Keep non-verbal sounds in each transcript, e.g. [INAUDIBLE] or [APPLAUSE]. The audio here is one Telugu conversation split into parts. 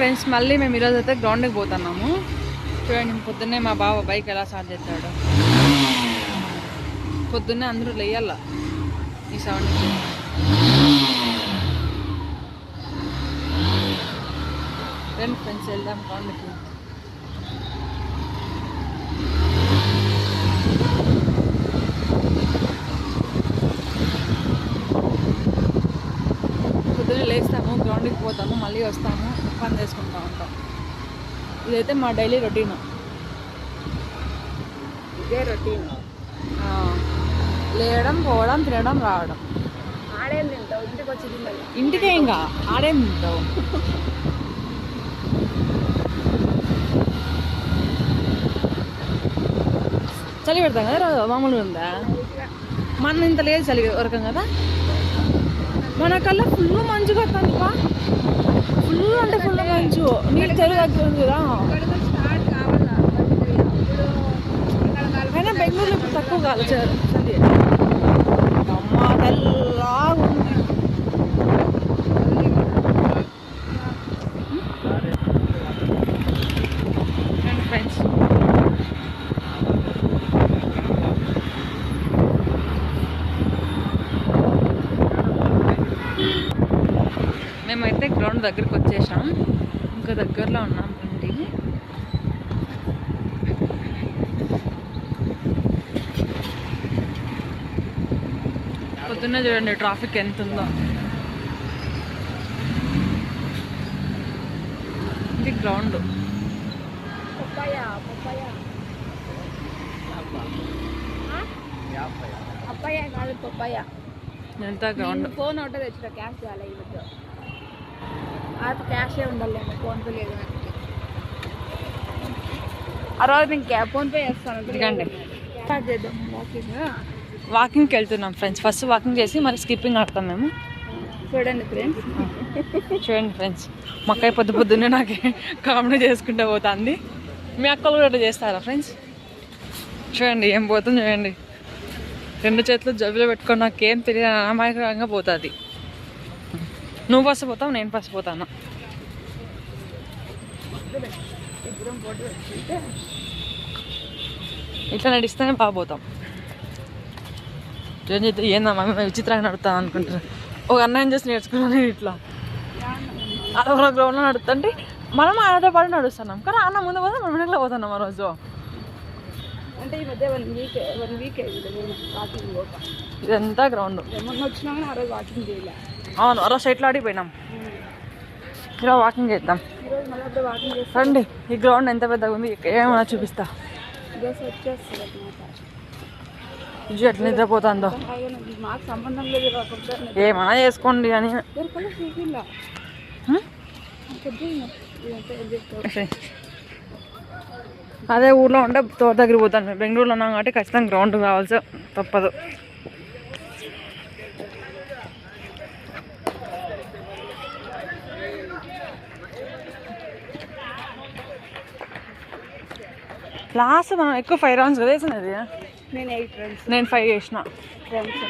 ఫ్రెండ్స్ మళ్ళీ మేము ఈరోజు అయితే గ్రౌండ్కి పోతున్నాము. చూడండి పొద్దున్నే మా బావ బైక్ ఎలా స్టార్ట్ చేస్తాడు. పొద్దున్నే అందరూ లేయాల ఈ సౌండ్ రండి ఫ్రెండ్స్ వెళ్దాం గ్రౌండ్కి పొద్దున్నే గ్రౌండ్కి పోతాము మళ్ళీ వస్తాము పని చేసుకుంటా ఉంటాం. ఇదైతే మా డైలీ రొటీన్. ఇదే రొటీన్? లేయడం పోవడం తినడం రావడం. ఆడేం తింటావు? ఇంటికి వచ్చి తింటావు ఇంటికే ఇంకా. ఆడేం తింటావు? చలి పెడతాం కదా మామూలుగా ఉందా? మన ఇంత లేదు చలి వరకం కదా? మన కల్లా ఫుల్ మంచు కొడుతుంది బా ఫుల్ అంటే ఫుల్ మంచు నీకు తెలుగు దగ్గర ఉంది కదా. స్టార్ట్ కావాలా అయినా బెంగళూరులో ఇప్పుడు తక్కువ కాదు చలి. చలి. ఉంది. ఫ్రెండ్స్. మేమైతే గ్రౌండ్ దగ్గరికి వచ్చేసాం. ఇంకా దగ్గరలో ఉన్నాం రండి పొద్దున్నే చూడండి ట్రాఫిక్ ఎంత ఉందో ఇది గ్రౌండ్. పప్పాయ పప్పాయ? పప్పాయ కాదు పప్పాయ. ఎంత గ్రౌండ్? ఫోన్ ఒకటే తెచ్చిన క్యాష్ చాలా ఇవ్వద్దు అది క్యాషే ఉండాలేమో ఫోన్ పే లేదు నాకు. ఆ రోజు నేను క్యా ఫోన్ పే చేస్తాను. ఇదిగోండి. స్టార్ట్ చేద్దాం వాకింగ్ వాకింగ్కి వెళ్తున్నాం ఫ్రెండ్స్. ఫస్ట్ వాకింగ్ చేసి మరి స్కిప్పింగ్ ఆడతాం మేము. చూడండి ఫ్రెండ్స్ చూడండి ఫ్రెండ్స్. మక్కయ్య పొద్దు పొద్దున్నే నాకు కామెడీ చేసుకుంటూ పోతుంది. మీ అక్కలు కూడా అట్లా చేస్తారా ఫ్రెండ్స్ చూడండి ఏం పోతుంది చూడండి. రెండు చేతులు జబ్బులో పెట్టుకొని నాకేం తెలియదు అమాయకంగా పోతుంది. నువ్వు ఫస్ట్ పోతావు నేను ఫస్ట్ పోతాను. ఇట్లా నడిస్తేనే బాగా పోతాం. ఏం చేస్తే ఏందమ్మా మేము విచిత్రంగా నడుస్తాం అనుకుంటారు ఒక అన్నయ్యం చేసి నేర్చుకున్నాను నేను ఇట్లా? అలా గ్రౌండ్లో నడుస్తుంటే మనం ఆయనతో పాటు నడుస్తున్నాం. కానీ అన్న ముందు పోతే మనం వెనకలో పోతున్నాం ఆ రోజు. అంటే ఈ మధ్య వన్ వీక్ వన్ వీక్ ఇదంతా గ్రౌండ్. మొన్న వచ్చినా కానీ ఆ రోజు వాకింగ్ చేయలే. అవును ఆ సైట్లో ఆడిపోయినాం. ఇలా వాకింగ్ చేద్దాం. రండి ఈ గ్రౌండ్ ఎంత పెద్దగా ఉంది ఏమైనా చూపిస్తా. ఇది ఎట్లా నిద్రపోతుందో. ఏమైనా చేసుకోండి అని. అదే ఊర్లో ఉంటే తోట దగ్గర పోతాను. బెంగళూరులో ఉన్నాం కాబట్టి ఖచ్చితంగా గ్రౌండ్ కావాల్సి తప్పదు. లాస్ట్ మనం ఎక్కువ ఫైవ్ రౌండ్స్ కదా వేసినది నేను ఎయిట్ రన్స్ నేను ఫైవ్ చేసిన. రౌండ్స్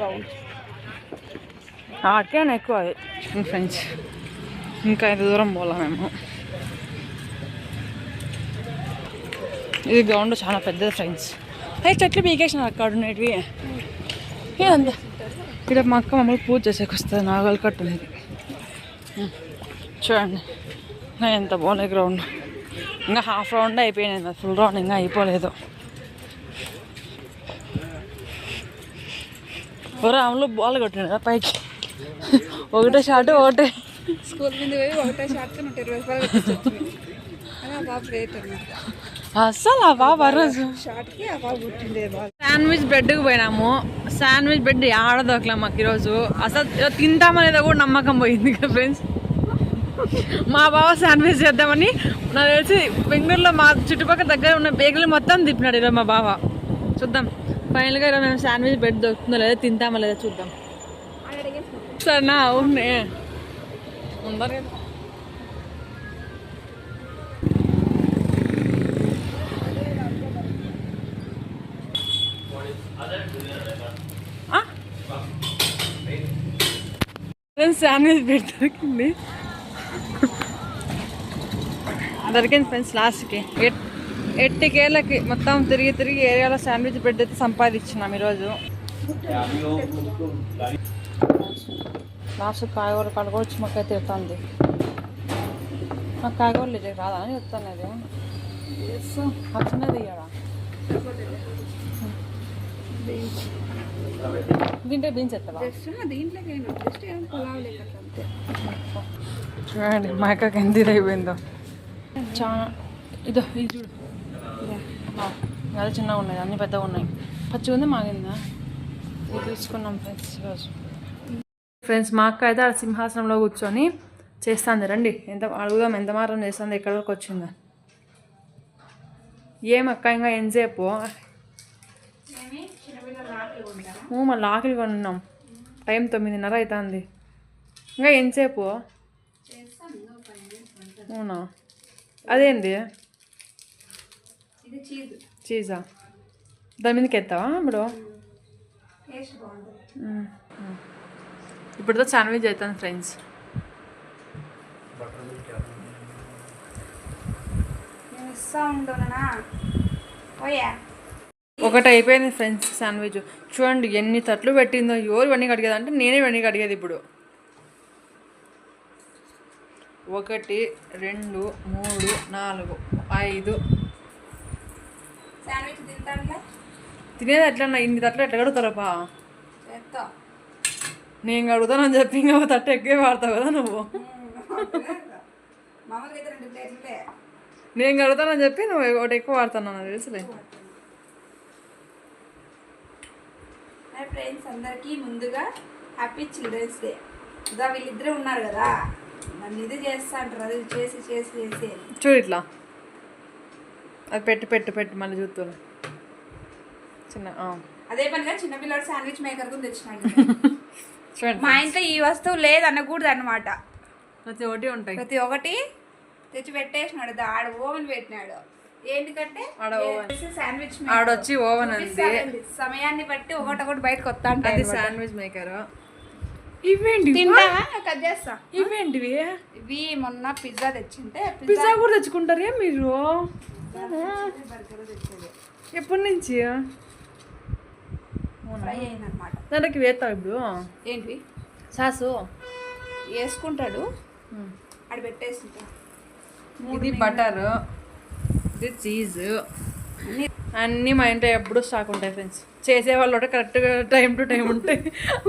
రౌండ్స్ ఆడికే ఎక్కువ అది. ఫ్రెండ్స్ ఇంకా ఎంత దూరం పోలా మేము. ఇది గ్రౌండ్ చాలా పెద్దది ఫ్రెండ్స్ అవి చెట్లు పీకేసిన అక్కడ ఉండేటివి. ఏదంతా ఇక్కడ మా అక్క మమ్మల్ని పూజ చేసేకి వస్తుంది నాగల్ కట్టు ఉంది ఉం. చూడండి ఎంత బాగుంది గ్రౌండ్ ఇంకా హాఫ్ రౌండ్ అయిపోయినాయి ఫుల్ రౌండ్ ఇంకా అయిపోలేదు. రాములు బాల్ కొట్టిండు కదా పైకి. ఒకటే షాట్ ఒకటే. స్కూల్ మీద పోయి ఒకటే అని ఆ బాబు ఆ రోజు. శాండ్విచ్ బ్రెడ్కి పోయినాము. శాండ్విచ్ బ్రెడ్ ఆడదోకలే మాకు ఈరోజు. అసలు తింటామనేది కూడా నమ్మకం పోయింది కదా ఫ్రెండ్స్ మా బావ శాండ్విచ్ చేద్దామని నాకు తెలిసి బెంగళూరులో మా చుట్టుపక్కల దగ్గర ఉన్న బేగులు మొత్తం తిప్పినాడు ఈరోజు మా బావ. చూద్దాం. ఫైనల్గా ఈరోజు మేము శాండ్విచ్ బెడ్ దొరుకుతుందో లేదో తింటామో లేదో చూద్దాం. సరేనా అవునే ఉందా శాండ్విచ్ బెడ్ దొరికింది? దొరికింది ఫ్రెండ్స్ లాస్ట్కి ఎట్ ఎట్టికేళ్ళకి మొత్తం తిరిగి తిరిగి ఏరియాలో శాండ్విచ్ బ్రెడ్ అయితే సంపాదించినాం ఈరోజు. లాస్ట్ కాయగూర కడగొచ్చి మాకైతే చెప్తాంది నాకు కాయగూరలు ఇది రాదా అని చెప్తాను అది చిన్నది ఇయ్యడా దీంట్లో బీన్స్ ఎత్తవా చూడండి మా అక్కకి ఎంత ఇది అయిపోయిందో. చాలా ఇదో ఇది చూడు. అది చిన్నగా ఉన్నాయి అన్ని పెద్దగా ఉన్నాయి. పచ్చి ఉంది మాగిందా? ఇది తీసుకున్నాం ఫ్రెండ్స్ ఈరోజు. ఫ్రెండ్స్ మా అక్క అయితే ఆ సింహాసనంలో కూర్చొని చేస్తాంది. రండి ఎంత అడుగుదాం ఎంత మాత్రం చేస్తుంది ఎక్కడి వరకు వచ్చిందా. ఏం అక్క ఇంకా ఎంతసేపు ఊ, మళ్ళీ ఆకలి కొన్నాం. టైం తొమ్మిదిన్నర అవుతుంది. ఇంకా ఎంతసేపు అవునా? అదేంది? ఇది చీజ్. చీజా? దాని మీదకి ఎత్తావా ఇప్పుడు. ఇప్పుడుతో శాండ్విచ్ అవుతాను ఫ్రెండ్స్ ఒకటి అయిపోయింది ఫ్రెండ్స్ శాండ్విచ్ చూడండి ఎన్ని తట్లు పెట్టిందో ఎవరు ఇవన్నీ కడిగేది? అంటే నేనే ఇవన్నీ కడిగేది ఇప్పుడు. ఒకటి రెండు మూడు నాలుగు ఐదు. తినేది ఎట్లా ఇన్ని తట్లు ఎట్లా కడుగుతారప్పా చేస్తా నేను కడుగుతానని చెప్పి ఇంకా తట్టు ఎక్కువే వాడతావు కదా నువ్వు. నేను కడుగుతానని చెప్పి నువ్వు ఒకటి ఎక్కువ వాడుతున్నావు నాకు తెలుసులే. ఫ్రెండ్స్ అందరికీ ముందుగా హ్యాపీ చిల్డ్రన్స్ డే. ఇదా వీళ్ళిద్దరే ఉన్నారు కదా? నన్ను ఇది చేస్తా అంటారు. అది చేసి చేసి చేసి. చూడు ఇట్లా. అది పెట్టు పెట్టు పెట్టు మళ్ళీ చూస్తాను చిన్న. అదే పనిగా చిన్నపిల్లడు శాండ్విచ్ మేకర్ కూడా తెచ్చినాడు [LAUGHS] చూడండి మా ఇంట్లో ఈ వస్తువు లేదు అనకూడదు అనమాట ప్రతి ఒక్కటి ఉంటాయి. ప్రతి ఒక్కటి తెచ్చి పెట్టేసినాడు. ఆడ ఓవెన్ పెట్టినాడు. oven. శాండ్విచ్ ఆడొచ్చి ఓవెన్ అంది. సమయాన్ని బట్టి ఒకటి ఒకటి బయటకు వస్తా ఉంటాయి శాండ్విచ్ మేకర్ ఇవేంటి తింటావా కట్ చేస్తా. ఇవేంటివి? ఇవి మొన్న పిజ్జా తెచ్చింటే పిజ్జా కూడా తెచ్చుకుంటారే మీరు? ఎప్పటి నుంచి? ఫ్రై అయిందనమాట దాంట్లోకి వేస్తావు ఇప్పుడు. ఏంటి సాసు. వేసుకుంటాడు. ఆడ పెట్టేస్తుంటా ఇది బటర్. ఇది చీజ్. అన్నీ మా ఇంట్లో ఎప్పుడు స్టాక్ ఉంటాయి ఫ్రెండ్స్ చేసే వాళ్ళు ఒకటి కరెక్ట్గా టైం టు టైం ఉంటాయి.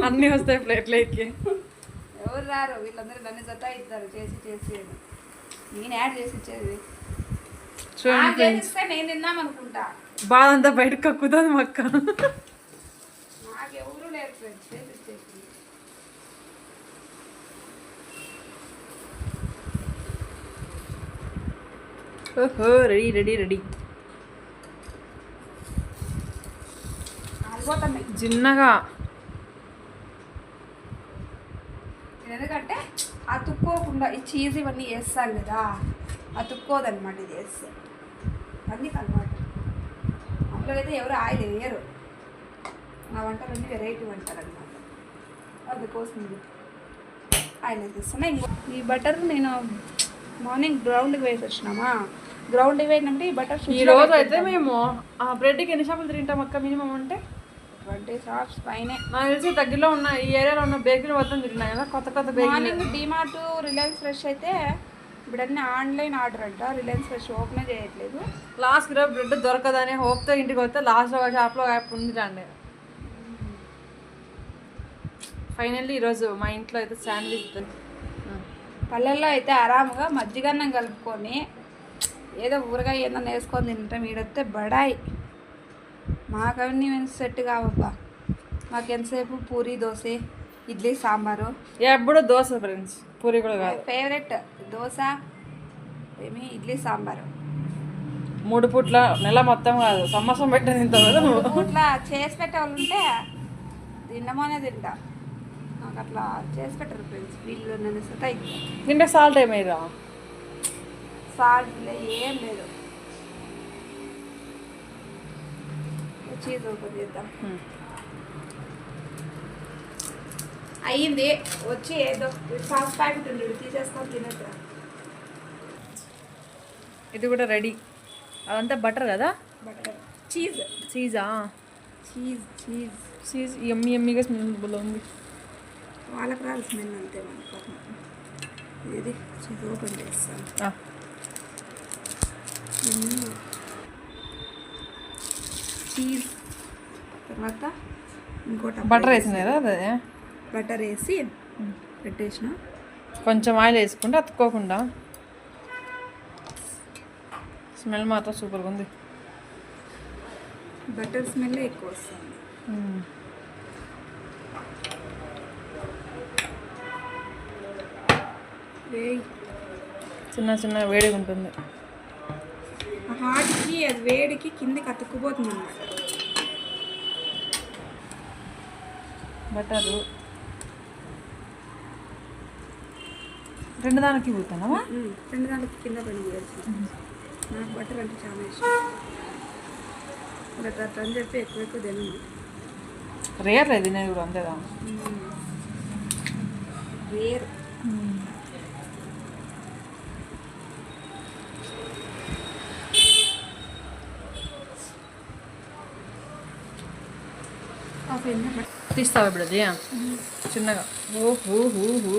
అన్నీ వస్తాయి ప్లేట్లోకి ఎవరు రారు? వీళ్ళందరూ నన్ను జత ఇస్తారు చేసి చేసి. నేను యాడ్ చేసి ఇచ్చేది. చూడండి చేసిస్తే నేను తిన్నాం అనుకుంటా. బాధ అంతా బయటకు కక్కుతుంది మా అక్క. నాకు ఎవరు లేరు ఫ్రెండ్స్ చేసి ఇచ్చేసి. ఓహో రెడీ రెడీ రెడీ చిన్నగా. ఎందుకంటే అతుక్కోకుండా ఈ చీజ్ ఇవన్నీ వేస్తాను కదా అతుక్కోదన్నమాట ఇది వేస్తే అందుకు అనమాట అందులో అయితే ఎవరు ఆయిల్ వేయరు. నా వంటలన్నీ వెరైటీ వంటలు అనమాట అందుకోసం ఆయిల్ వేసేస్తున్నా ఇంకో. ఈ బటర్ నేను మార్నింగ్ గ్రౌండ్కి వేసి వచ్చినామా? గ్రౌండ్కి వేసినప్పుడు ఈ బటర్ ఈ రోజు అయితే మేము ఆ బ్రెడ్కి ఎన్ని షాపులు తింటాం అక్క మినిమం అంటే? ట్వంటీ షాప్స్ పైనే. నాకు తెలిసి దగ్గరలో ఉన్న ఈ ఏరియాలో ఉన్న బేకరీ మొత్తం తిరిగినాయి కదా కొత్త కొత్త bakery morning DMart Reliance Fresh అయితే ఇప్పుడు అన్నీ ఆన్లైన్ ఆర్డర్ అంట. రిలయన్స్ ఫ్రెష్ ఓపెన్ చేయట్లేదు. లాస్ట్ రోజు బ్రెడ్ దొరకదని హోప్తో ఇంటికి వస్తే లాస్ట్ ఒక షాప్లో యాప్ ఉంది రండి. ఫైనల్లీ ఈరోజు మా ఇంట్లో అయితే శాండ్విచ్ పల్లెల్లో అయితే ఆరాముగా మజ్జిగన్నం కలుపుకొని ఏదో ఊరగాయ ఏదన్నా వేసుకొని తింటాం. ఈడొస్తే బడాయి. మాకు అవన్నీ సెట్ కావబ్బా. మాకు ఎంతసేపు పూరి దోశ ఇడ్లీ సాంబారు? ఎప్పుడు దోశ ఫ్రెండ్స్ పూరి కూడా కాదు. ఫేవరెట్ దోశ ఏమి ఇడ్లీ సాంబారు. మూడు పూట్ల నెల మొత్తం కాదు సంవత్సరం పెట్టే తింటావు కదా నువ్వు ఇట్లా చేసి పెట్టే వాళ్ళు ఉంటే తినమనే తింటా. నాకు అట్లా చేసి పెట్టరు ఫ్రెండ్స్ వీళ్ళు నన్ను తింటే సాల్ట్ ఏమైరా సాల్ట్ ఏం లేదు. చీజ్ ఓపెన్ చేద్దాం అయ్యింది వచ్చి ఏదో సాస్ ప్యాకెట్ ఉంది తీసేసుకొని తినేద్దాం. ఇది కూడా రెడీ. అదంతా బటర్ కదా? Butter. Cheese. చీజా? Cheese cheese. Cheese ఎమ్మి ఎమ్మిగా స్మెల్ ఉంది వాళ్ళకి రాదు స్మెల్ అంతే ఇది చీజ్ ఓపెన్ చేస్తాను. చీజ్ తర్వాత ఇంకోటి బటర్ వేసింది కదా అదే బటర్ వేసి పెట్టేసిన. కొంచెం ఆయిల్ వేసుకుంటే అతుక్కోకుండా. స్మెల్ మాత్రం సూపర్గా ఉంది. బటర్ స్మెల్ ఎక్కువ వస్తుంది. చిన్న చిన్న వేడిగా ఉంటుంది. ఆ హాట్కి అది వేడికి కిందకి అతుక్కుపోతుంది అన్నమాట బటరు. రెండు దానికి పోతానవా రెండు దాంట్లో కింద పని చేయాల్సి నాకు బటర్ అంటే చాలా ఇష్టం. బట్ అట్లా అని చెప్పి ఎక్కువ ఎక్కువ తినను. రేర్ లేదు నేను కూడా అంతేదా వేరు ఆ పెన్న బట్ తీస్తావా ఇప్పుడు అది చిన్నగా. ఓ హూ హూ హూ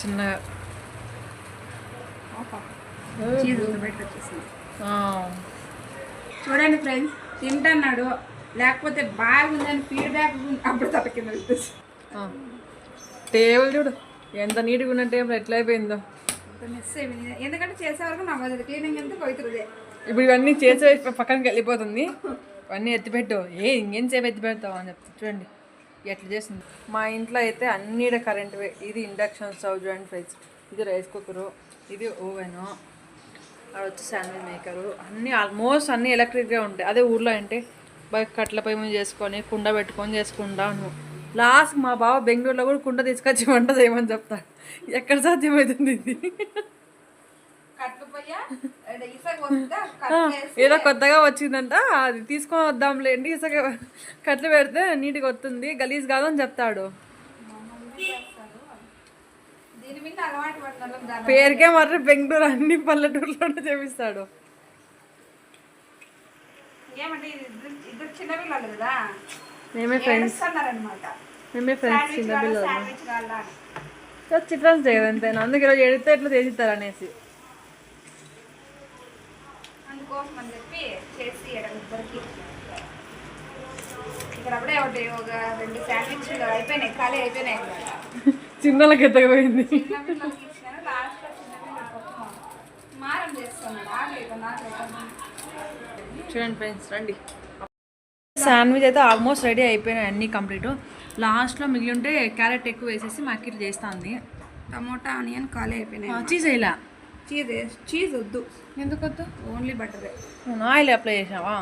చిన్నగా చూడండి ఫ్రెండ్స్ తింటున్నాడు లేకపోతే బాగుందని ఫీడ్బ్యాక్ అప్పుడు తల కింద. టేబుల్ చూడు ఎంత నీట్గా ఉన్న టేబుల్ ఎట్లా అయిపోయిందో. మిస్ అయిపోయింది ఎందుకంటే చేసే వరకు నాకు క్లీనింగ్ అంతా పోతుంది ఇప్పుడు ఇవన్నీ చేసే పక్కనకి వెళ్ళిపోతుంది. ఇవన్నీ ఎత్తిపెట్టు. ఏ ఇంకేం సేపు ఎత్తి పెడతావు అని చెప్తా చూడండి. ఎట్లా చేస్తుంది? మా ఇంట్లో అయితే అన్ని కరెంట్ ఇది ఇండక్షన్ స్టవ్ చూడండి ఫ్రైస్ ఇది రైస్ కుక్కరు ఇది ఓవెను అక్కడ వచ్చి శాండ్విచ్ మేకరు అన్నీ ఆల్మోస్ట్ అన్నీ ఎలక్ట్రిక్గా ఉంటాయి. అదే ఊర్లో అంటే బయట కట్ల పొయ్యి మీద చేసుకొని కుండ పెట్టుకొని చేసుకుంటాను లాస్ట్ మా బావ బెంగళూరులో కూడా కుండ తీసుకొచ్చి వంట చేయమని చెప్తాడు ఎక్కడ సాధ్యమవుతుంది ఇది? [LAUGHS] ఏదో కొత్తగా వచ్చిందంట. అది తీసుకొని వద్దాంలేండి. ఇసుక కట్లు పెడితే నీట్గా వస్తుంది. గలీజ్ చెప్తాడు. అలవాటు పడిన దాని పేరుకే మాత్రం బెంగళూరు అన్ని పల్లెటూరులోనే చేపిస్తాడు. ఏమంటే ఇది ఇద్దరు ఇద్దరు చిన్నపిల్లలు కదా. మేమే ఫ్రెండ్స్ మేమే ఫ్రెండ్స్ చిత్రాలు చేయదు అంతేనా? అందుకే ఈరోజు ఎడితే ఎట్లా చేసిస్తారు అనేసి. చెప్పి చేసి ఇవ్వడం ఇద్దరికి. ఇక్కడ అప్పుడే ఒకటి ఒక రెండు శాండ్విచ్లు అయిపోయినాయి ఖాళీ అయిపోయినాయి. అన్నమాట చిన్నలకి ఎత్తకపోయింది చిన్న పిల్లలకి ఇచ్చినాను లాస్ట్లో చిన్న పిల్లల పప్పు మారం చేస్తున్నాడు. ఆగలేదు నాకు చూడండి ఫ్రెండ్స్ రండి. శాండ్విచ్ అయితే ఆల్మోస్ట్ రెడీ అయిపోయినాయి అన్నీ కంప్లీట్. లాస్ట్లో మిగిలి ఉంటే క్యారెట్ ఎక్కువ వేసేసి మా అక్కిరి చేస్తుంది. టమోటా ఆనియన్ ఖాళీ అయిపోయినాయి. చీజ్ వేయలా? చీజ్ చీజ్ వద్దు. ఎందుకు వద్దు? ఓన్లీ బటరే ఆయిల్ అప్లై చేసావా?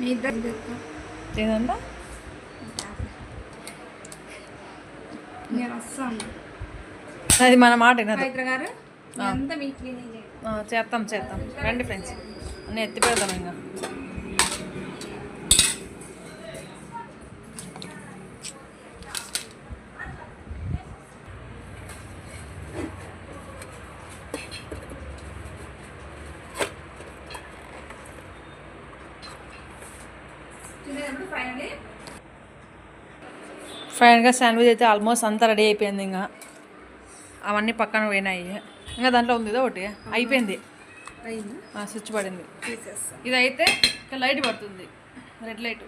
మీ ఇద్దరు ఏదంట? నేను వస్తాను. అది మన మాట గారు ఎంత మీ క్లీనింగ్ చేస్తాం చేస్తాం రండి ఫ్రెండ్స్. అన్నీ ఎత్తి పెడతాం ఇంకా. ఫైనల్గా శాండ్విచ్ అయితే ఆల్మోస్ట్ అంతా రెడీ అయిపోయింది ఇంకా. అవన్నీ పక్కన పోయినాయి. ఇంకా దాంట్లో ఉంది ఇదో ఒకటి. అయిపోయింది. స్విచ్ పడింది. ఇది అయితే ఇక లైట్ పడుతుంది. Red light.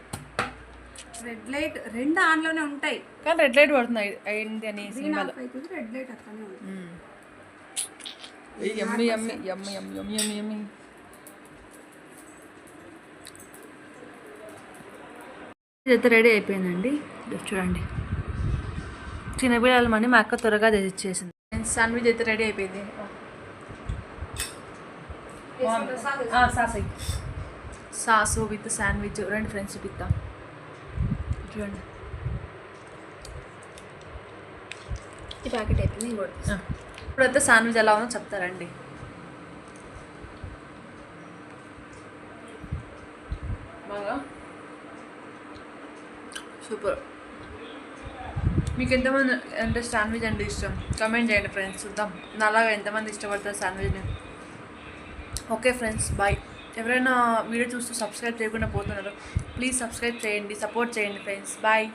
రెడ్ లైట్ రెండు ఆన్లోనే ఉంటాయి. కానీ రెడ్ లైట్ పడుతుంది అయి- అయింది అని సినిమాలో. రెడ్ లైట్ అక్కడనే ఉంటుంది yummy yummy yummy yummy yummy yummy yummy. ఇదైతే రెడీ అయిపోయిందండి. చూడండి. చిన్నపిల్లల మని మా అక్క త్వరగా తెచ్చి శాండ్విచ్ అయితే రెడీ అయిపోయింది. సాస్ సాసు విత్ శాండ్విచ్ రెండు ఫ్రెండ్స్ చూపిస్తా చూడండి ఈ ప్యాకెట్ అయిపోయింది ఇంకోటి. ఇప్పుడైతే శాండ్విచ్ ఎలా ఉందో చెప్తారండి బాగా? సూపర్. మీకు ఎంతమంది అంటే శాండ్విచ్ అంటే ఇష్టం? కమెంట్ చేయండి ఫ్రెండ్స్ చూద్దాం. నాలాగా ఎంతమంది ఇష్టపడతారు శాండ్విచ్ని? ఓకే ఫ్రెండ్స్ బాయ్ ఎవరైనా వీడియో చూస్తూ సబ్స్క్రైబ్ చేయకుండా పోతున్నారు ప్లీజ్ సబ్స్క్రైబ్ చేయండి సపోర్ట్ చేయండి ఫ్రెండ్స్ బాయ్